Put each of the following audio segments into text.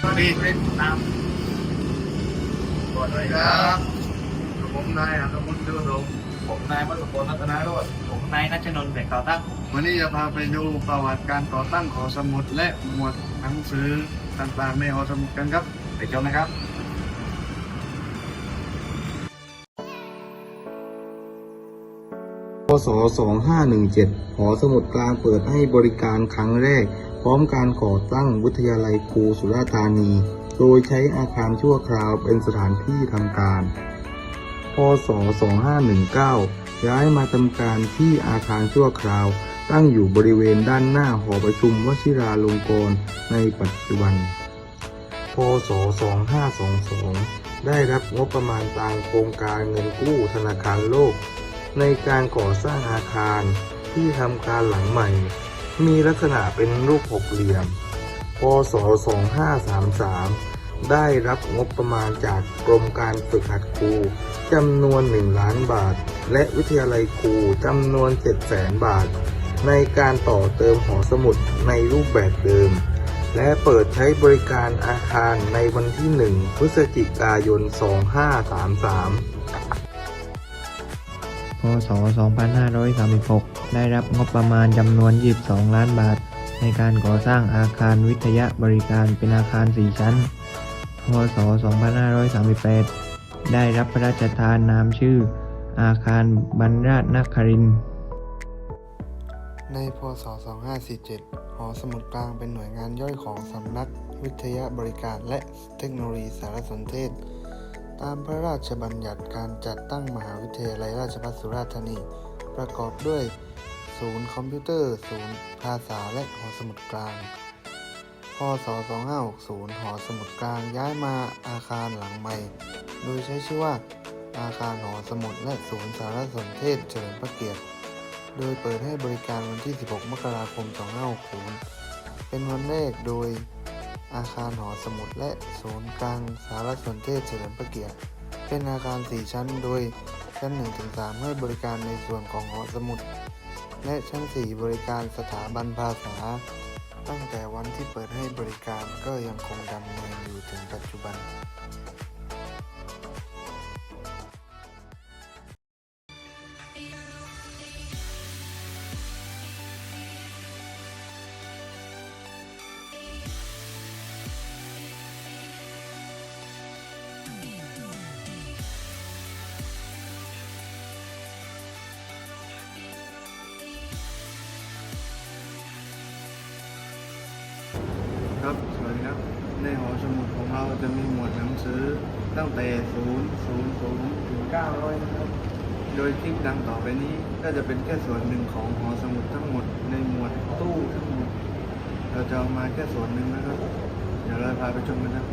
สวัสดีเป็นตามสวัสดีครับผมนายอัตมนต์จุลงผมนายมัสพลรัตนาโรจน์ผมนายนัชนนท์เบกเก่าตั้งวันนี้จะพาไปดูประวัติการก่อตั้งหอสมุดและหมวดหนังสือต่างๆในหอสมุดกันครับไปชมนะครับ ศ2517 หอสมุดกลางเปิดให้บริการครั้งแรก พร้อมการก่อตั้งวิทยาลัยครูสุราธานี โดยใช้อาคารชั่วคราวเป็นสถานที่ทำการ พศ 2519 ย้ายมาทำการที่อาคารชั่วคราว ตั้งอยู่บริเวณด้านหน้าหอประชุมวชิราลงกรณ์ในปัจจุบัน พศ 2522 ได้รับงบประมาณตามโครงการเงินกู้ธนาคารโลก ในการก่อสร้างอาคารที่ทำการหลังใหม่ มีลักษณะเป็นรูปหกเหลี่ยม พศ 2533 ได้รับงบประมาณจากกรมการฝึกหัดครูจำนวน 1 ล้านบาท และวิทยาลัยครูจำนวน700,000บาท ในการต่อเติมหอสมุดในรูปแบบเดิม และเปิดใช้บริการอาคารในวันที่ 1 พฤศจิกายน 2533 พศ 2536 ได้รับงบประมาณจำนวน 22 ล้านบาท ในการก่อสร้างอาคารวิทยาบริการเป็นอาคาร 4 ชั้น พศ 2538 ได้รับพระราชทานนามชื่อ อาคารบรรราชนครินในพศ 2547 หอสมุดกลางเป็นหน่วยงานย่อยของสำนักวิทยาบริการและเทคโนโลยีสารสนเทศ ตามพระราชบัญญัติการจัดตั้งมหาวิทยาลัยราชภัฏสุราษฎร์ธานี ประกอบด้วย ศูนย์คอมพิวเตอร์ ศูนย์ภาษาและหอสมุดกลาง พศ 2560 หอสมุดกลางย้ายมาอาคารหลังใหม่ โดยใช้ชื่อว่า อาคารหอสมุดและศูนย์สารสนเทศเฉลิมพระเกียรติ โดยเปิดให้บริการวันที่ 16 มกราคม 2560 เป็นวันแรกโดย อาคารหอสมุดและศูนย์กลางสารสนเทศเฉลิมพระเกียรติ เป็นอาคาร 4 ชั้นโดยชั้น 1-3 ให้บริการในส่วนของหอสมุด และชั้น 4 บริการสถาบันภาษา ตั้งแต่วันที่เปิดให้บริการก็ยังคงดำเนินอยู่ถึงปัจจุบัน ในหอสมุดของเราจะมีหมวดหนังสือตั้งแต่0 0 0ถึง900นะครับ โดยคลิปดังต่อไปนี้ก็จะเป็นแค่ส่วนหนึ่งของหอสมุดทั้งหมดในหมวดตู้ทั้งหมด เราจะเอามาแค่ส่วนหนึ่งนะครับ เดี๋ยวเราพาไปชมกันครับ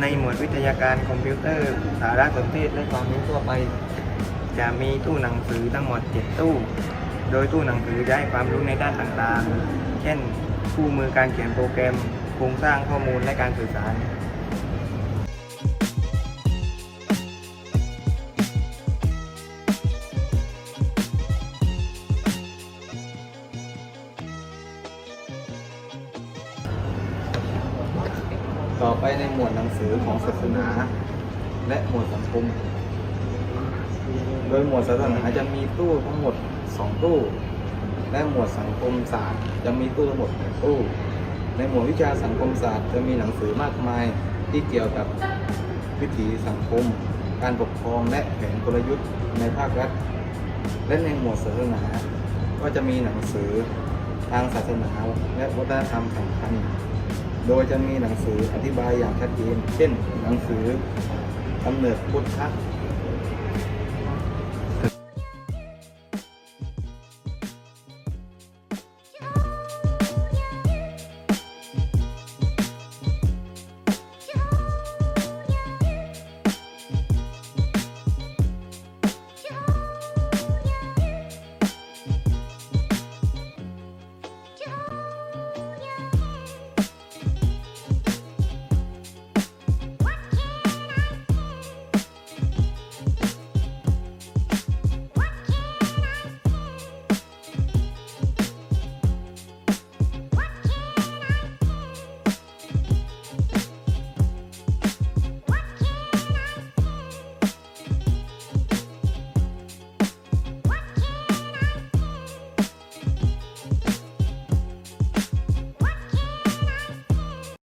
ในหมวดวิทยาการคอมพิวเตอร์ สารสนเทศและความรู้ทั่วไป จะมีตู้หนังสือทั้งหมด 7 ตู้ โดยตู้หนังสือจะให้ความรู้ในด้านต่างๆ เช่น คู่มือการเขียนโปรแกรม โครงสร้างข้อมูลและการสื่อสาร ต่อไปในหมวดหนังสือของศาสนา และหมวดสังคม โดยหมวดศาสนาจะมีตู้ทั้งหมด 2 ตู้ และหมวดสังคมศาสตร์จะมีตู้ทั้งหมด1ตู้ ในหมวดวิชาสังคมศาสตร์จะมีหนังสือมากมายที่เกี่ยวกับวิถีสังคม การปกครองและแผนกลยุทธ์ในภาครัฐ และในหมวดศาสนา ก็จะมีหนังสือทางศาสนาและวัฒนธรรมสำคัญ โดยจะมีหนังสืออธิบายอย่างชัดเจน เช่น หนังสือกำเนิดพุทธ